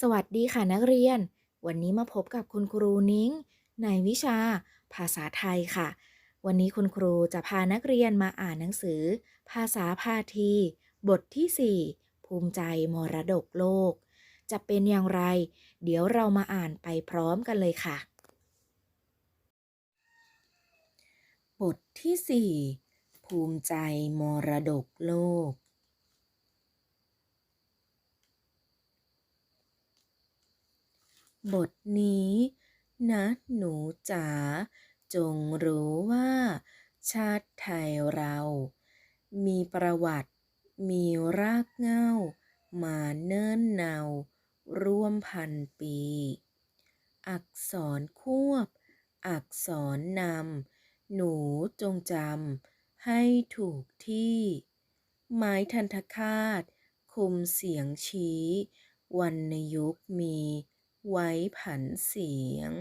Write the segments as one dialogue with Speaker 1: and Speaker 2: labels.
Speaker 1: สวัสดีค่ะนักเรียน วันนี้มาพบกับคุณครูนิ้ง ในวิชา ภาษาไทยค่ะ วันนี้คุณครูจะพานักเรียนมาอ่านหนังสือ ภาษาพาที บทที่ 4 ภูมิใจมรดกโลก จะเป็นอย่างไร เดี๋ยวเรามาอ่านไปพร้อมกันเลยค่ะ บทที่ 4 ภูมิใจมรดกโลก บทนี้ นะหนูจ๋าจงรู้ว่า ชาติไทยเรา มีประวัติ มีรากเหง้า มาเนิ่นนาร่วมพันปี อักษรควบ อักษรนำ หนูจงจำให้ถูกที่ ไม้ทันทคาตคุมเสียงชี้วรรณยุกต์มี ไว้ผันเสียง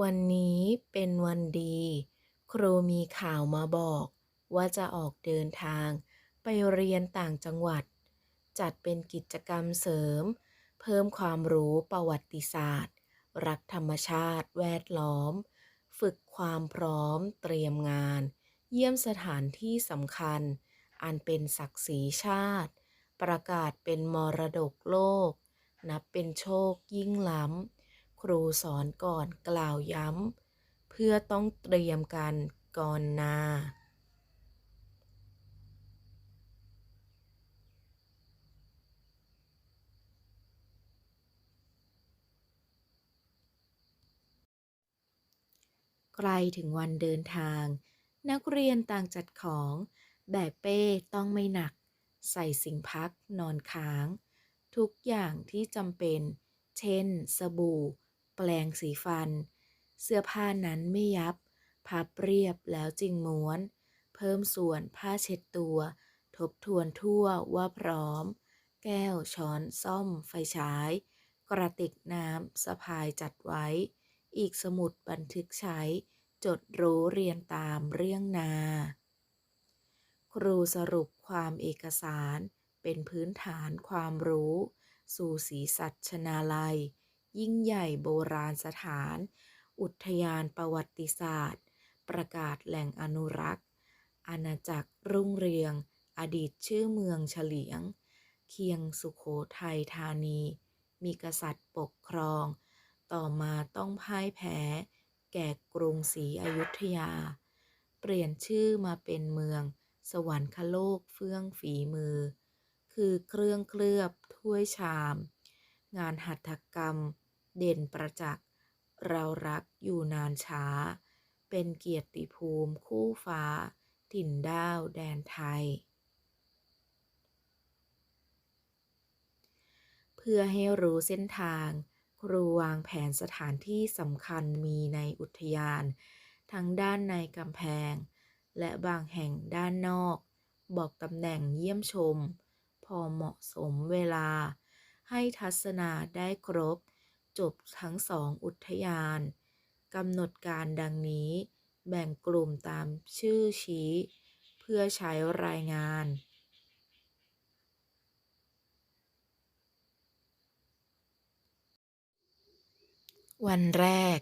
Speaker 1: วันนี้เป็นวันดี ครูมีข่าวมาบอกว่าจะออกเดินทางไปเรียนต่างจังหวัด จัดเป็นกิจกรรมเสริม เพิ่มความรู้ประวัติศาสตร์ รักธรรมชาติแวดล้อม ฝึกความพร้อมเตรียมงาน เยี่ยมสถานที่สำคัญ อันเป็นศักดิ์ศรีชาติ ประกาศเป็นมรดกโลก นับเป็นโชคยิ่งล้ำ ครูสอนก่อนกล่าวย้ำ เพื่อต้องเตรียมกันก่อนนา ใกล้ถึงวันเดินทาง นักเรียนต่างจัดของ แบกเป้ต้องไม่หนัก ใส่สิ่งพักนอนค้าง ทุกอย่างที่จำเป็น เช่น สบู่ แปลงสีฟัน เสื้อผ้านั้นไม่ยับ พับเรียบแล้วจึงม้วน เพิ่มส่วนผ้าเช็ดตัว ทบทวนทั่วว่าพร้อม แก้วช้อนซ่อม ไฟฉาย กระติกน้ำสะพายจัดไว้ อีกสมุดบันทึกใช้ จดรู้เรียนตามเรื่องนา ครูสรุปความเอกสารเป็นพื้นฐานความรู้ สู่ศีสัชนาลัย ยิ่งใหญ่โบราณสถาน อุทยานประวัติศาสตร์ ประกาศแหล่งอนุรักษ์ อาณาจักรรุ่งเรือง อดีตชื่อเมืองเฉลียง เคียงสุขโขทัยธานี มีกษัตริย์ปกครอง ต่อมาต้องพ่ายแพ้ แก่กรุงศรีอยุธยา เปลี่ยนชื่อมาเป็นเมือง สวรรคโลกเฟื่องฝีมือ คือเครื่องเคลือบถ้วยชาม งานหัตถกรรม เด่นประจักษ์เรารักอยู่นานช้า เป็นเกียรติภูมิคู่ฟ้า ถิ่นด้าวแดนไทย เพื่อให้รู้เส้นทาง ครูวางแผนสถานที่สำคัญมีในอุทยาน ทั้งด้านในกำแพง และบางแห่งด้านนอก บอกตำแหน่งเยี่ยมชม พอเหมาะสมเวลา ให้ทัศนาได้ครบ จบทั้งสองอุทยานกำหนดการดังนี้ แบ่งกลุ่มตามชื่อชี้ เพื่อใช้รายงานวันแรก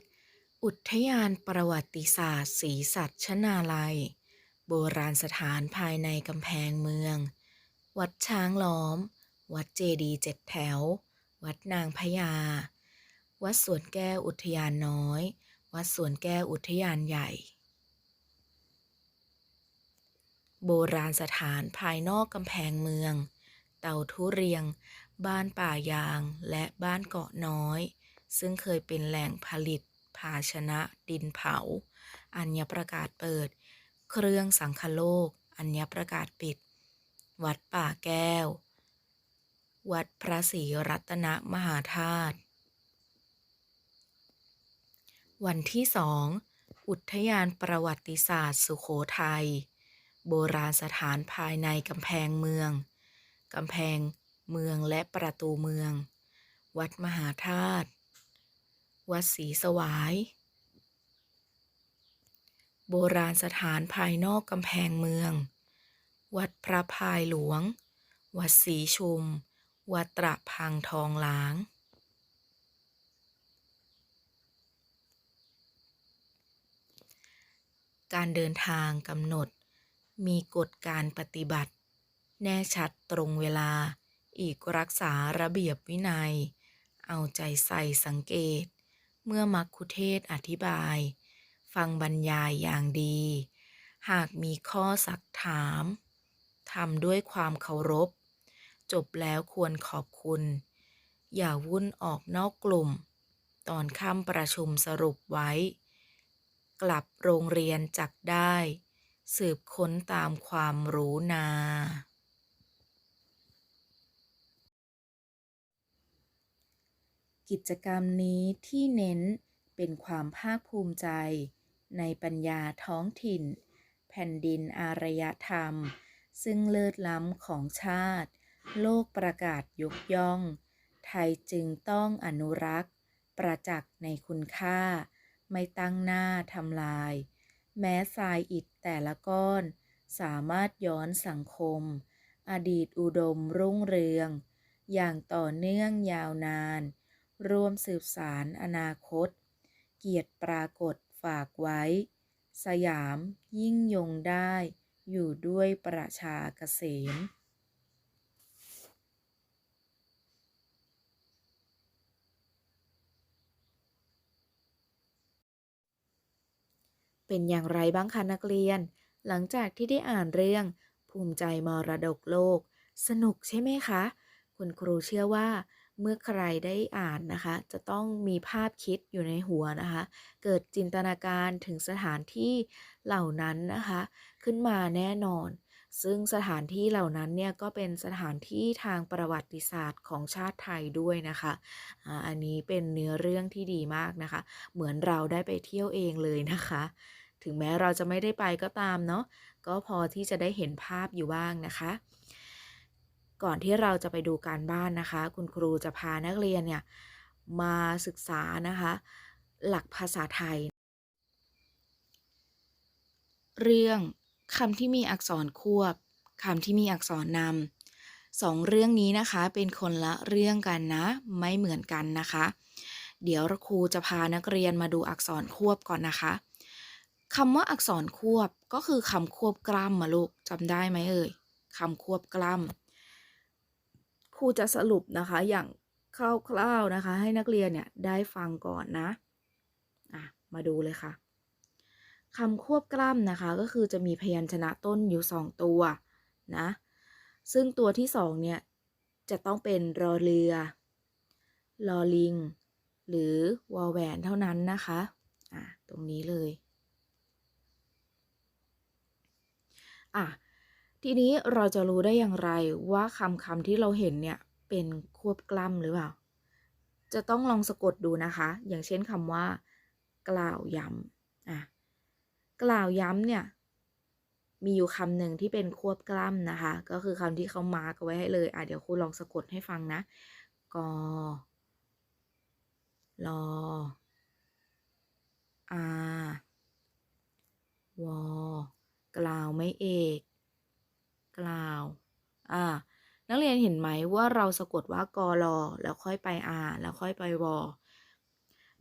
Speaker 1: อุทยานประวัติศาสตร์ศรีสัชนาลัย โบราณสถานภายในกำแพงเมือง วัดช้างล้อม วัดเจดีเจ็ดแถว วัดนางพญา วัดสวนแก้วอุทยานน้อย วัดสวนแก้วอุทยานใหญ่ โบราณสถานภายนอกกำแพงเมือง เต่าทุเรียง บ้านป่ายาง และบ้านเกาะน้อย ซึ่งเคยเป็นแหล่งผลิต ภาชนะ ดินเผา อัญญประกาศเปิด เครื่องสังคโลก อัญญประกาศปิด วัดป่าแก้ว วัดพระศรีรัตนมหาธาตุ วันที่สอง อุทยานประวัติศาสตร์สุโขทัย โบราณสถานภายในกำแพงเมือง กำแพงเมืองและประตูเมือง วัดมหาธาตุ วัดศรีสวาย โบราณสถานภายนอกกำแพงเมือง วัดพระพายหลวง วัดศรีชุม วัดตระพังทองหลาง การเดินทางกำหนด มีกฎการปฏิบัติ แน่ชัดตรงเวลา อีกรักษาระเบียบวินัย เอาใจใส่สังเกต เมื่อมักคุเทศอธิบาย ฟังบรรยายอย่างดี หากมีข้อสักถามทำด้วยความเคารพ จบแล้วควรขอบคุณ อย่าวุ่นออกนอกกลุ่ม ตอนค่ำประชุมสรุปไว้ กลับโรงเรียนจักได้ สืบค้นตามความรู้นากิจกรรมนี้ที่เน้นเป็นความภาคภูมิใจ ในปัญญาท้องถิ่น แผ่นดินอารยธรรม ซึ่งเลิศล้ำของชาติ โลกประกาศยกย่อง ไทยจึงต้องอนุรักษ์ ประจักษ์ในคุณค่า ไม่ตั้งหน้าทำลาย แม้ทรายอิฐแต่ละก้อน สามารถย้อนสังคม อดีตอุดมรุ่งเรือง อย่างต่อเนื่องยาวนาน ร่วมสืบสารอนาคต เกียรติปรากฏ ฝากไว้ สยามยิ่งยงได้ อยู่ด้วยประชาเกษมเป็นอย่างไรบ้างคะนักเรียน หลังจากที่ได้อ่านเรื่อง ภูมิใจมรดกโลก สนุกใช่ไหมคะ คุณครูเชื่อว่า เมื่อใครได้อ่านนะคะ จะต้องมีภาพคิดอยู่ในหัวนะคะ เกิดจินตนาการถึงสถานที่เหล่านั้นนะคะ ขึ้นมาแน่นอน ซึ่งสถานที่เหล่านั้นเนี่ยก็เป็นสถานที่ทางประวัติศาสตร์ของชาติไทยด้วยนะคะอ่าอันนี้เป็นเนื้อเรื่องที่ดีมากนะคะ เหมือนเราได้ไปเที่ยวเองเลยนะคะ ถึงแม้เราจะไม่ได้ไปก็ตามเนาะก็พอที่จะได้เห็นภาพอยู่บ้างนะคะ ก่อนที่เราจะไปดูการบ้านนะคะ คุณครูจะพานักเรียนเนี่ยมาศึกษานะคะ หลักภาษาไทย เรื่องคำที่มีอักษรควบคำที่มีอักษรนำสองเรื่องนี้นะคะเป็นคนละเรื่องกันนะ ไม่เหมือนกันนะคะ เดี๋ยวครูจะพานักเรียนมาดูอักษรควบก่อนนะคะคำว่าอักษรควบก็คือคำควบกล้ำมาลูกจำได้ไหมเอ่ยคำควบกล้ำ ครูจะสรุปนะคะอย่างคร่าวๆนะคะ ให้นักเรียนเนี่ยได้ฟังก่อนนะอะมาดูเลยค่ะคำควบกล้ำนะคะก็คือจะมีพยัญชนะต้นอยู่สองตัวนะซึ่งตัวที่สองเนี่ย จะต้องเป็นรอเรือลอลิง หรือวอแหวนเท่านั้นนะคะอะตรงนี้เลยอะ ทีนี้เราจะรู้ได้อย่างไรว่าคำคำที่เราเห็นเนี่ยเป็นควบกล้ำหรือเปล่า จะต้องลองสะกดดูนะคะ อย่างเช่นคำว่า กล่าวย้ำอะกล่าวย้ำเนี่ย มีอยู่คำหนึ่งที่เป็นควบกล้ำนะคะ ก็คือคำที่เขามาร์กไว้ให้เลยอะเดี๋ยวครูลองสะกดให้ฟังนะกอลออาวอกล่าวไม่เอก กล่าว อ่า นักเรียนเห็นไหมว่าเราสะกดว่ากอรอแล้วค่อยไปอาแล้วค่อยไปวอ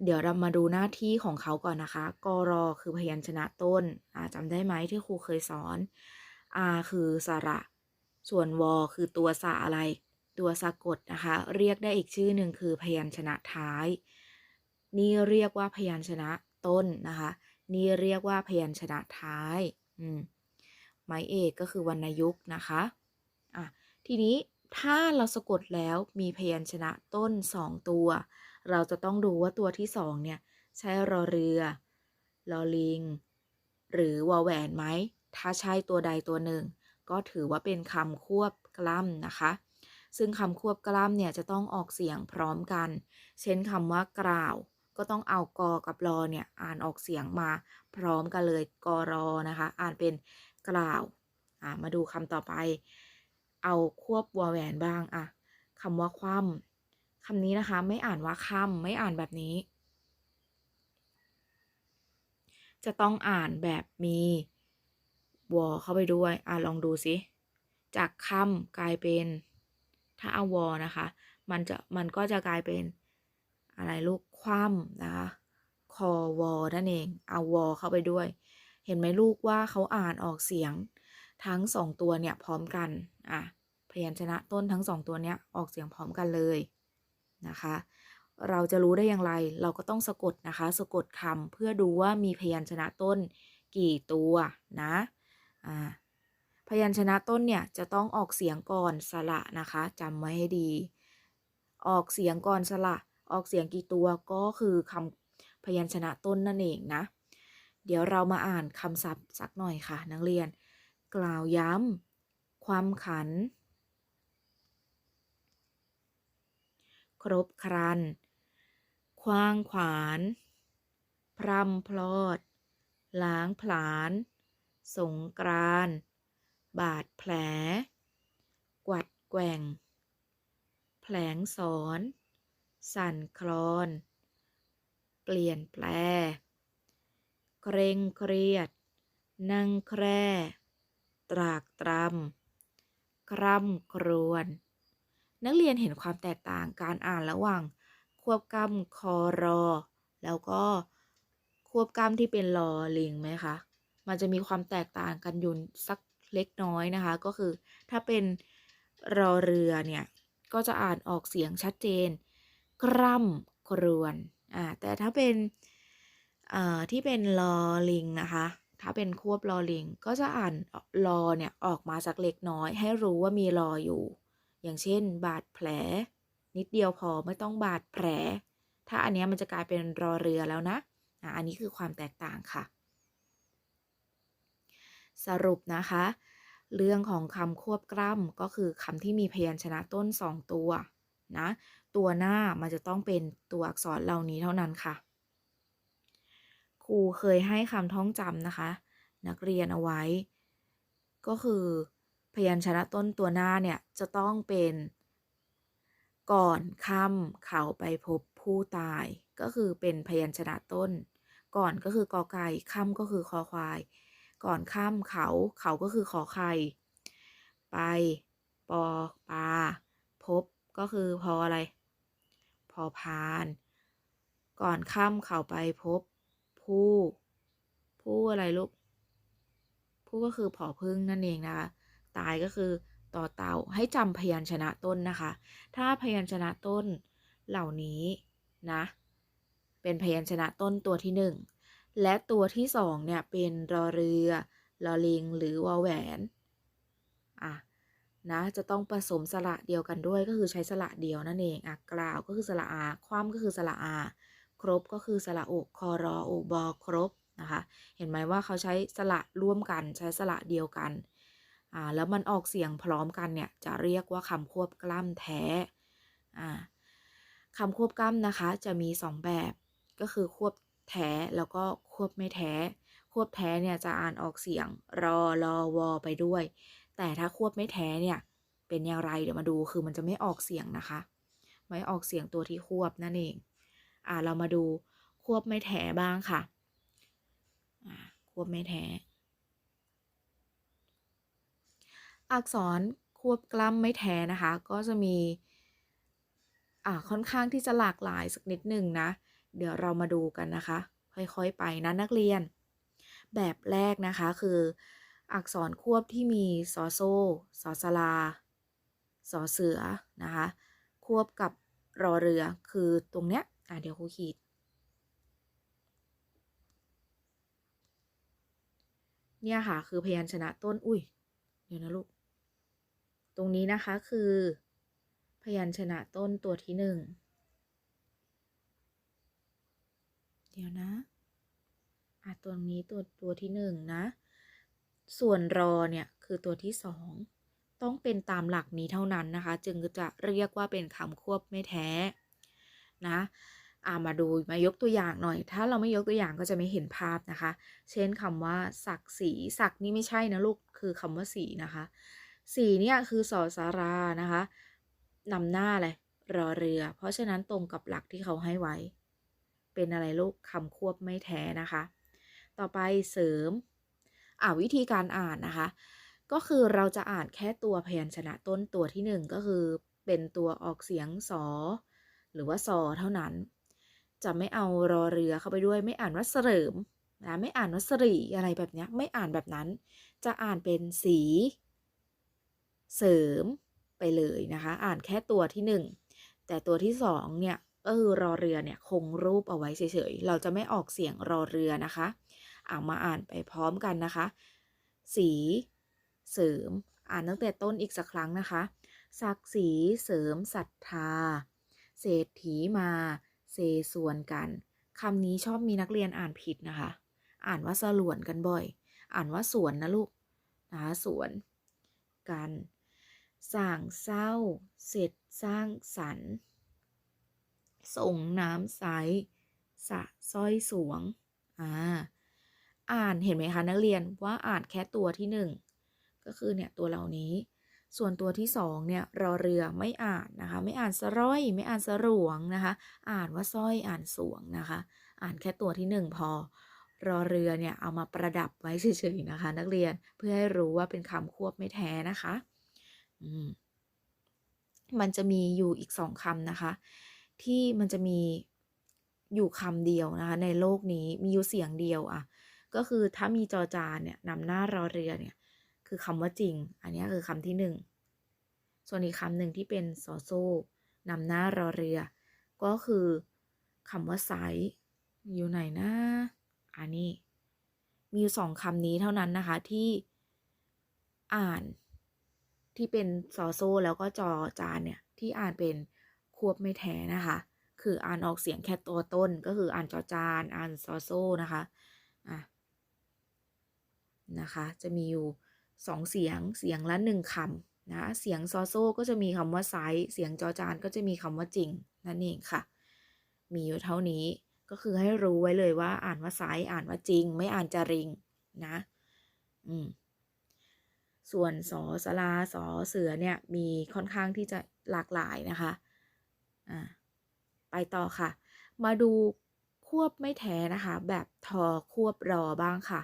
Speaker 1: เดี๋ยวเรามาดูหน้าที่ของเขาก่อนนะคะ กรอคือพยัญชนะต้นอ่าจำได้ไหมที่ครูเคยสอนอาคือสระ ส่วนวอคือตัวสะอะไร ตัวสะกดนะคะ เรียกได้อีกชื่อหนึ่งคือพยัญชนะท้าย นี่เรียกว่าพยัญชนะต้นนะคะ นี่เรียกว่าพยัญชนะท้าย อืม หมายเอกก็คือวรรณยุกต์นะคะอะทีนี้ถ้าเราสะกดแล้วมีพยัญชนะต้นสองตัว เราจะต้องดูว่าตัวที่สองเนี่ย ใช่รอเรือลอลิง หรือวอแหวนไหม ถ้าใช่ตัวใดตัวหนึ่ง ก็ถือว่าเป็นคำควบกล้ำนะคะ ซึ่งคำควบกล้ำเนี่ยจะต้องออกเสียงพร้อมกัน เช่นคำว่ากล่าว ก็ต้องเอากอกับรอเนี่ยอ่านออกเสียงมาพร้อมกันเลยกรอนะคะ อ่านเป็น กล่าวอ่ามาดูคำต่อไป เอาควบวอแหวนบ้างอะคำว่าคว่ำคำนี้นะคะ ไม่อ่านว่าค่ำไม่อ่านแบบนี้ จะต้องอ่านแบบมีวอเข้าไปด้วยอ่าลองดูสิจากคำกลายเป็น ถ้าเอาวอนะคะ มันจะมันก็จะกลายเป็นอะไรลูกคว่ำนะคะคอวอนั่นเอง เอาวอเข้าไปด้วย เห็นไหมลูกว่าเขาอ่านออกเสียงทั้งสองตัวเนี่ยพร้อมกันอะพยัญชนะต้นทั้งสองตัวเนี้ยออกเสียงพร้อมกันเลยนะคะ เราจะรู้ได้อย่างไรเราก็ต้องสะกดนะคะ สะกดคำเพื่อดูว่ามีพยัญชนะต้นกี่ตัวนะอ่าพยัญชนะต้นเนี่ยจะต้องออกเสียงก่อนสระนะคะจำไว้ให้ดี ออกเสียงก่อนสระออกเสียงกี่ตัวก็คือคำพยัญชนะต้นนั่นเองนะ เดี๋ยวเรามาอ่านคำศัพท์สักหน่อยค่ะ นักเรียน กล่าวย้ำ ความขัน ครบครัน คว้างขวาน พรำพลอด ล้างผลาญ สงกรานต์บาดแผล กวัดแกว่ง แผลงสอน สั่นคลอน เปลี่ยนแปล เกรงเครียด นั่งแคร่ ตรากตรำ คร่ำครวญ นักเรียนเห็นความแตกต่างการอ่านระหว่าง ควบกำคอรอ แล้วก็ควบกำที่เป็นลอลิงไหมคะ มันจะมีความแตกต่างกันอยู่สักเล็กน้อยนะคะ ก็คือถ้าเป็นรอเรือเนี่ย ก็จะอ่านออกเสียงชัดเจน กร่ำครวน อ่า แต่ถ้าเป็น ที่เป็นลอลิงนะคะ ถ้าเป็นควบลอลิง ก็จะอ่านลอเนี่ยออกมาสักเล็กน้อย ให้รู้ว่ามีลออยู่ อย่างเช่น บาดแผล นิดเดียวพอไม่ต้องบาดแผล ถ้าอันนี้มันจะกลายเป็นรอเรือแล้วนะอันนี้คือความแตกต่างค่ะ สรุปนะคะ เรื่องของคำควบกล้ำก็คือคำที่มีพยัญชนะต้น 2 ตัวนะ ตัวหน้ามันจะต้องเป็นตัวอักษรเหล่านี้เท่านั้นค่ะ ครูเคยให้คำท่องจำนะคะ นักเรียนเอาไว้ ก็คือพยัญชนะต้นตัวหน้าเนี่ย จะต้องเป็น ก่อนค่ำเขาไปพบผู้ตาย ก็คือเป็นพยัญชนะต้น ก่อนก็คือกอไก่ค่ำก็คือคอควาย ก่อนค่ำเขาเขาก็คือขอไข่ไปปอปลาพบก็คือพออะไร พอพาน ก่อนค่ำเขาไปพบ ผู้ ผู้อะไรลูก ผู้ก็คือผอพึ่งนั่นเองนะคะ ตายก็คือต่อเต่าให้จำพยัญชนะต้นนะคะ ถ้าพยัญชนะต้นเหล่านี้นะ เป็นพยัญชนะต้นตัวที่หนึ่งและตัวที่สองเนี่ยเป็นรอเรือลอลิงหรือวอแหวน อะนะจะต้องผสมสระเดียวกันด้วยก็คือใช้สระเดียวนั่นเองอะกล่าวก็คือสระอา คว่ำก็คือสระอา รบก็คือสระโอกคอรอโอบอครบนะคะ เห็นไหมว่าเขาใช้สระร่วมกันใช้สระเดียวกันอ่าแล้วมันออกเสียงพร้อมกันเนี่ยจะเรียกว่าคำควบกล้ำแท้อ่าคำควบกล้ำนะคะจะมี 2 แบบก็คือควบแท้แล้วก็ควบไม่แท้ ควบแท้เนี่ยจะอ่านออกเสียงรอรอวอไปด้วย แต่ถ้าควบไม่แท้เนี่ยเป็นอย่างไรเดี๋ยวมาดูคือมันจะไม่ออกเสียงนะคะ ไม่ออกเสียงตัวที่ควบนั่นเอง อ่าเรามาดูควบไม่แท้บ้างค่ะอ่าควบไม่แท้อักษรควบกล้ำไม่แท้นะคะ ก็จะมีอ่าค่อนข้างที่จะหลากหลายสักนิดหนึ่งนะ เดี๋ยวเรามาดูกันนะคะ ค่อยๆไปนะนักเรียน แบบแรกนะคะคืออักษรควบที่มีซอโซสอสลาสอเสือนะคะ ควบกับรอเรือคือตรงเนี้ย อะเดี๋ยวครูขีด เนี่ยค่ะ คือพยัญชนะต้น อุ้ย เดี๋ยวนะลูก ตรงนี้นะคะคือ พยัญชนะต้นตัวที่หนึ่ง เดี๋ยวนะอะตัวนี้ตัวตัวที่หนึ่งนะ ส่วนรอเนี่ยคือตัวที่สองต้องเป็นตามหลักนี้เท่านั้นนะคะ จึงจะเรียกว่าเป็นคำควบไม่แท้ นะอ่ามาดูมายกตัวอย่างหน่อย ถ้าเราไม่ยกตัวอย่างก็จะไม่เห็นภาพนะคะ เช่นคำว่าศักดิ์ศรีศักนี่ไม่ใช่นะลูกคือคำว่าสีนะคะ สีเนี่ยคือสอสารานะคะนำหน้าเลยรอเรือ เพราะฉะนั้นตรงกับหลักที่เขาให้ไว้ เป็นอะไรลูกคำควบไม่แท้นะคะ ต่อไปเสริมอ่าวิธีการอ่านนะคะ ก็คือเราจะอ่านแค่ตัวพยัญชนะต้นตัวที่หนึ่งก็คือเป็นตัวออกเสียงสอ หรือว่าซอเท่านั้น จะไม่เอารอเรือเข้าไปด้วย ไม่อ่านว่าเสริมนะไม่อ่านว่าสรีอะไรแบบนี้ไม่อ่านแบบนั้น จะอ่านเป็นสี เสริมไปเลยนะคะ อ่านแค่ตัวที่หนึ่งแต่ตัวที่สองเนี่ยก็คือรอเรือเนี่ยคงรูปเอาไว้เฉยๆ เราจะไม่ออกเสียงรอเรือนะคะเอามาอ่านไปพร้อมกันนะคะ สี เสริม อ่านตั้งแต่ต้นอีกสักครั้งนะคะ ศักดิ์ศรีเสริมศรัทธา เศรษฐีมาเซส่วนกันคำนี้ชอบมีนักเรียนอ่านผิดนะคะ อ่านว่าสลวนกันบ่อย อ่านว่าสวนนะลูกนะคะสวนกันสร้างเศร้า เสร็จสร้างสรรค์ส่งน้ำใสสะส้อยสวงอ่าอ่านเห็นไหมคะนักเรียนว่าอ่านแค่ตัวที่หนึ่งก็คือเนี่ยตัวเหล่านี้ ส่วนตัวที่สองเนี่ยรอเรือไม่อ่านนะคะ ไม่อ่านสร้อย ไม่อ่านสรวงนะคะ อ่านว่าสร้อยอ่านสวงนะคะ อ่านแค่ตัวที่หนึ่งพอ รอเรือเนี่ยเอามาประดับไว้เฉยๆนะคะ นักเรียนเพื่อให้รู้ว่าเป็นคำควบไม่แท้นะคะอืมมันจะมีอยู่อีกสองคำนะคะ ที่มันจะมีอยู่คำเดียวนะคะ ในโลกนี้มีอยู่เสียงเดียวอะก็คือถ้ามีจอจานเนี่ยนำหน้ารอเรือเนี่ย คือคำว่าจริง อันนี้คือคำที่หนึ่งส่วนอีกคำหนึ่งที่เป็นซอโซ่นำหน้ารอเรือ ก็คือคำว่าไซส์อยู่ไหนนะอันนี้ มีอยู่สองคำนี้เท่านั้นนะคะที่อ่านที่เป็นซอโซ่แล้วก็จอจานเนี่ย ที่อ่านเป็นควบไม่แท้นะคะ คืออ่านออกเสียงแค่ตัวต้นก็คืออ่านจอจานอ่านซอโซ่นะคะอะนะคะ จะมีอยู่ สองเสียงเสียงละหนึ่งคำนะเสียงซอโซ่ก็จะมีคำว่าไซส์เสียงจอจานก็จะมีคำว่าจริงนั่นเองค่ะ มีอยู่เท่านี้ก็คือให้รู้ไว้เลยว่าอ่านว่าไซส์อ่านว่าจริง ไม่อ่านจาริงนะอืมส่วนสอสลาสอเสือเนี่ยมีค่อนข้างที่จะหลากหลายนะคะอ่าไปต่อค่ะ มาดูควบไม่แท้นะคะ แบบทอควบรอบ้างค่ะ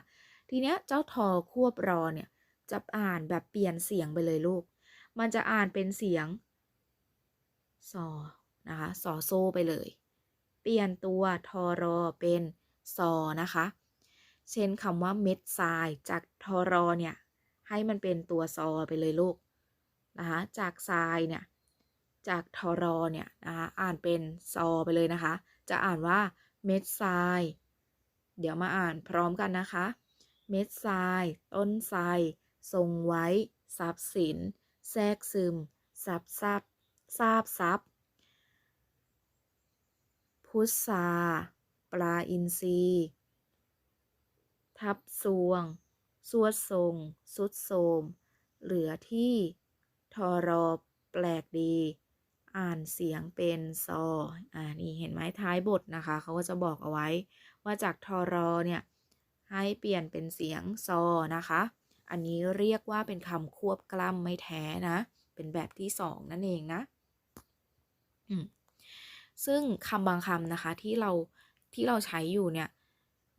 Speaker 1: ทีเนี้ยเจ้าทอควบรอเนี่ย จะอ่านแบบเปลี่ยนเสียงไปเลยลูก มันจะอ่านเป็นเสียงซอนะคะซอโซไปเลย เปลี่ยนตัวทอรอเป็นซอนะคะ เช่นคำว่าเม็ดทรายจากทอรอเนี่ยให้มันเป็นตัวซอไปเลยลูกนะคะจากทรายเนี่ยจากทอรอเนี่ยนะคะอ่านเป็นซอไปเลยนะคะ จะอ่านว่าเม็ดทราย เดี๋ยวมาอ่านพร้อมกันนะคะ เม็ดทราย ต้นทราย ทรงไว้ ทรัพย์สิน แทรกซึมซับซับทราบซับพุทราปลาอินทรีทับซวง สวดทรง สุดโสม เหลือที่ทอรอแปลกดี อ่านเสียงเป็นซอ อ่านี่เห็นไหมท้ายบทนะคะ เขาก็จะบอกเอาไว้ ว่าจากทอรอเนี่ย ให้เปลี่ยนเป็นเสียงซอนะคะ อันนี้เรียกว่าเป็นคำควบกล้ำไม่แท้นะ เป็นแบบที่สองนั่นเองนะซึ่งคำบางคำนะคะที่เราที่เราใช้อยู่เนี่ย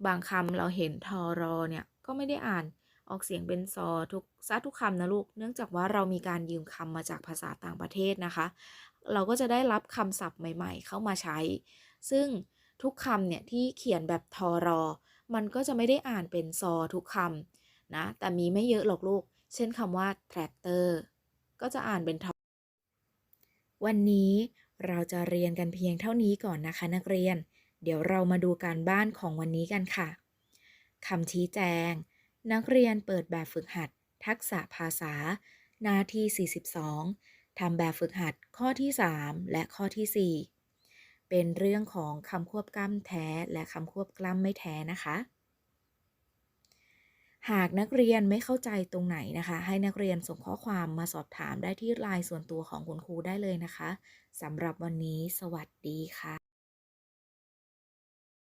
Speaker 1: บางคำเราเห็นทอรอเนี่ยก็ไม่ได้อ่านออกเสียงเป็นซอทุกซะทุกคำนะลูก เนื่องจากว่าเรามีการยืมคำมาจากภาษาต่างประเทศนะคะ เราก็จะได้รับคำศัพท์ใหม่ ๆ เข้ามาใช้ ซึ่งทุกคำเนี่ยที่เขียนแบบทอรอ มันก็จะไม่ได้อ่านเป็นซอทุกคำ นะ แต่มีไม่เยอะหรอกลูก เช่นคำว่า tractor ก็จะอ่านเป็นทอวันนี้เราจะเรียนกันเพียงเท่านี้ก่อนนะคะนักเรียน เดี๋ยวเรามาดูการบ้านของวันนี้กันค่ะคำชี้แจง นักเรียนเปิดแบบฝึกหัด ทักษะภาษา หน้าที่ 42 ทำแบบฝึกหัดข้อที่ 3 และข้อที่ 4 เป็นเรื่องของคำควบกล้ำแท้และคำควบกล้ำไม่แท้นะคะ หากนักเรียนไม่เข้าใจตรงไหนนะคะ ให้นักเรียนส่งข้อความมาสอบถามได้ที่ไลน์ส่วนตัวของคุณครูได้เลยนะคะสำหรับวันนี้สวัสดีค่ะ